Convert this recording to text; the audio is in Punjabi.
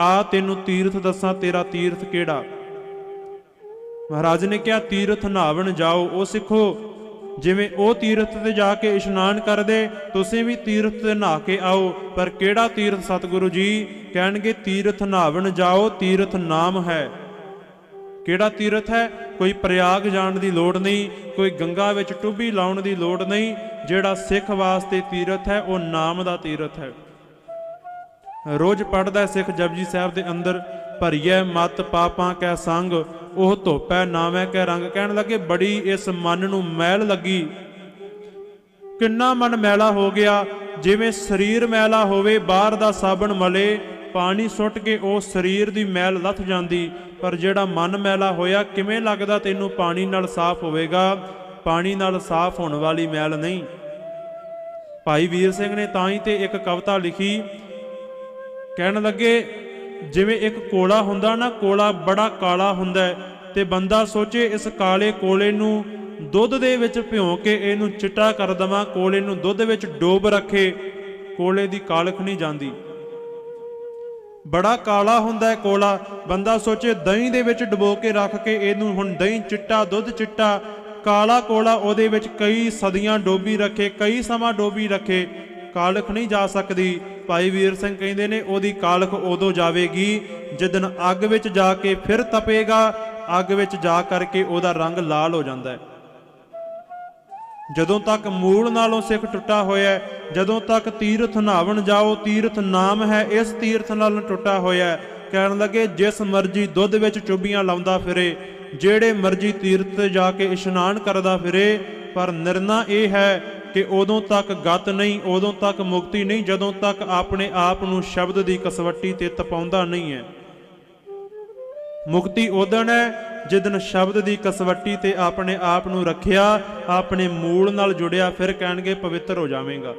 ਆ ਤੈਨੂੰ ਤੀਰਥ ਦੱਸਾਂ, ਤੇਰਾ ਤੀਰਥ ਕਿਹੜਾ? ਮਹਾਰਾਜ ਨੇ ਕਿਹਾ, ਤੀਰਥ ਨਾਵਣ ਜਾਓ। ਉਹ ਸਿੱਖੋ, ਜਿਵੇਂ ਉਹ ਤੀਰਥ ਤੇ ਜਾ ਕੇ ਇਸ਼ਨਾਨ ਕਰਦੇ, ਤੁਸੀਂ ਵੀ ਤੀਰਥ ਤੇ ਨਹਾ ਕੇ ਆਓ। ਪਰ ਕਿਹੜਾ ਤੀਰਥ, ਸਤਿਗੁਰੂ ਜੀ? ਕਹਿਣਗੇ, ਤੀਰਥ ਨਹਾਵਣ ਜਾਓ, ਤੀਰਥ ਨਾਮ ਹੈ। ਕਿਹੜਾ ਤੀਰਥ ਹੈ? ਕੋਈ ਪ੍ਰਯਾਗ ਜਾਣ ਦੀ ਲੋੜ ਨਹੀਂ, ਕੋਈ ਗੰਗਾ ਵਿੱਚ ਟੁੱਬੀ ਲਾਉਣ ਦੀ ਲੋੜ ਨਹੀਂ। ਜਿਹੜਾ ਸਿੱਖ ਵਾਸਤੇ ਤੀਰਥ ਹੈ, ਉਹ ਨਾਮ ਦਾ ਤੀਰਥ ਹੈ। ਰੋਜ਼ ਪੜਦਾ ਸਿੱਖ ਜਪਜੀ ਸਾਹਿਬ ਦੇ ਅੰਦਰ, ਭਰੀਐ ਮਤ ਪਾਪਾਂ ਕੈ ਸੰਗ, ਉਹ ਧੋਪੈ ਨਾਵੇਂ ਕੈ ਰੰਗ। ਕਹਿਣ ਲੱਗੇ, ਬੜੀ ਇਸ ਮਨ ਨੂੰ ਮੈਲ ਲੱਗੀ। ਕਿੰਨਾ ਮਨ ਮੈਲਾ ਹੋ ਗਿਆ, ਜਿਵੇਂ ਸਰੀਰ ਮੈਲਾ ਹੋਵੇ, ਬਾਹਰ ਦਾ ਸਾਬਣ ਮਲੇ, ਪਾਣੀ ਸੁੱਟ ਕੇ ਉਹ ਸਰੀਰ ਦੀ ਮੈਲ ਲੱਥ ਜਾਂਦੀ। ਪਰ ਜਿਹੜਾ ਮਨ ਮੈਲਾ ਹੋਇਆ, ਕਿਵੇਂ ਲੱਗਦਾ ਤੈਨੂੰ ਪਾਣੀ ਨਾਲ ਸਾਫ਼ ਹੋਵੇਗਾ? ਪਾਣੀ ਨਾਲ ਸਾਫ਼ ਹੋਣ ਵਾਲੀ ਮੈਲ ਨਹੀਂ। ਭਾਈ ਵੀਰ ਸਿੰਘ ਨੇ ਤਾਂ ਹੀ ਤੇ ਇੱਕ ਕਵਿਤਾ ਲਿਖੀ ਕਹਿਣ ਲੱਗੇ, ਜਿਵੇਂ ਇੱਕ ਕੋਲਾ ਹੁੰਦਾ ਨਾ, ਕੋਲਾ ਬੜਾ ਕਾਲਾ ਹੁੰਦਾ ਹੈ ਤੇ ਬੰਦਾ ਸੋਚੇ ਇਸ ਕਾਲੇ ਕੋਲੇ ਨੂੰ ਦੁੱਧ ਦੇ ਵਿੱਚ ਭਿਉਂ ਕੇ ਇਹਨੂੰ ਚਿੱਟਾ ਕਰ ਦਵਾਂ, ਕੋਲੇ ਨੂੰ ਦੁੱਧ ਵਿੱਚ ਡੋਬ ਰੱਖੇ, ਕੋਲੇ ਦੀ ਕਾਲਖ ਨਹੀਂ ਜਾਂਦੀ। ਬੜਾ ਕਾਲਾ ਹੁੰਦਾ ਹੈ ਕੋਲਾ, ਬੰਦਾ ਸੋਚੇ ਦਹੀਂ ਦੇ ਵਿੱਚ ਡਬੋ ਕੇ ਰੱਖ ਕੇ ਇਹਨੂੰ ਹੁਣ ਦਹੀਂ ਚਿੱਟਾ, ਦੁੱਧ ਚਿੱਟਾ, ਕਾਲਾ ਕੋਲਾ ਉਹਦੇ ਵਿੱਚ ਕਈ ਸਦੀਆਂ ਡੋਬੀ ਰੱਖੇ, ਕਈ ਸਮਾਂ ਡੋਬੀ ਰੱਖੇ ਕਾਲਖ ਨਹੀਂ ਜਾ ਸਕਦੀ। ਭਾਈ ਵੀਰ ਸਿੰਘ ਕਹਿੰਦੇ ਨੇ, ਉਹਦੀ ਕਾਲਖ ਉਦੋਂ ਜਾਵੇਗੀ, ਜਦੋਂ ਅੱਗ ਵਿੱਚ ਜਾ ਕੇ ਫਿਰ ਤਪੇਗਾ। ਅੱਗ ਵਿੱਚ ਜਾ ਕਰਕੇ ਉਹਦਾ ਰੰਗ ਲਾਲ ਹੋ ਜਾਂਦਾ ਹੈ। ਜਦੋਂ ਤੱਕ ਮੂਲ ਨਾਲੋਂ ਸਿੱਖ ਟੁੱਟਾ ਹੋਇਆ ਜਦੋਂ ਤੱਕ ਤੀਰਥ ਨਾਵਣ ਜਾਓ, ਤੀਰਥ ਨਾਮ ਹੈ, ਇਸ ਤੀਰਥ ਨਾਲ ਟੁੱਟਾ ਹੋਇਆ ਕਹਿਣ ਲੱਗੇ, ਜਿਸ ਮਰਜ਼ੀ ਦੁੱਧ ਵਿੱਚ ਚੁੱਬੀਆਂ ਲਾਉਂਦਾ ਫਿਰੇ, ਜਿਹੜੇ ਮਰਜ਼ੀ ਤੀਰਥ ਤੇ ਜਾ ਕੇ ਇਸ਼ਨਾਨ ਕਰਦਾ ਫਿਰੇ, ਪਰ ਨਿਰਣਾ ਇਹ ਹੈ ਕਿ ਉਦੋਂ ਤੱਕ ਗਤ ਨਹੀਂ, ਉਦੋਂ ਤੱਕ ਮੁਕਤੀ ਨਹੀਂ, ਜਦੋਂ ਤੱਕ ਆਪਣੇ ਆਪ ਨੂੰ ਸ਼ਬਦ ਦੀ ਕਸਵੱਟੀ ਤੇ ਤਪਾਉਂਦਾ ਨਹੀਂ ਹੈ। ਮੁਕਤੀ ਉਦਣ ਹੈ ਜਿਦਨ ਸ਼ਬਦ ਦੀ ਕਸਵੱਟੀ ਤੇ ਆਪਣੇ ਆਪ ਨੂੰ ਰੱਖਿਆ, ਆਪਣੇ ਮੂਲ ਨਾਲ ਜੁੜਿਆ, ਫਿਰ ਕਹਿਣਗੇ ਪਵਿੱਤਰ ਹੋ ਜਾਵੇਂਗਾ।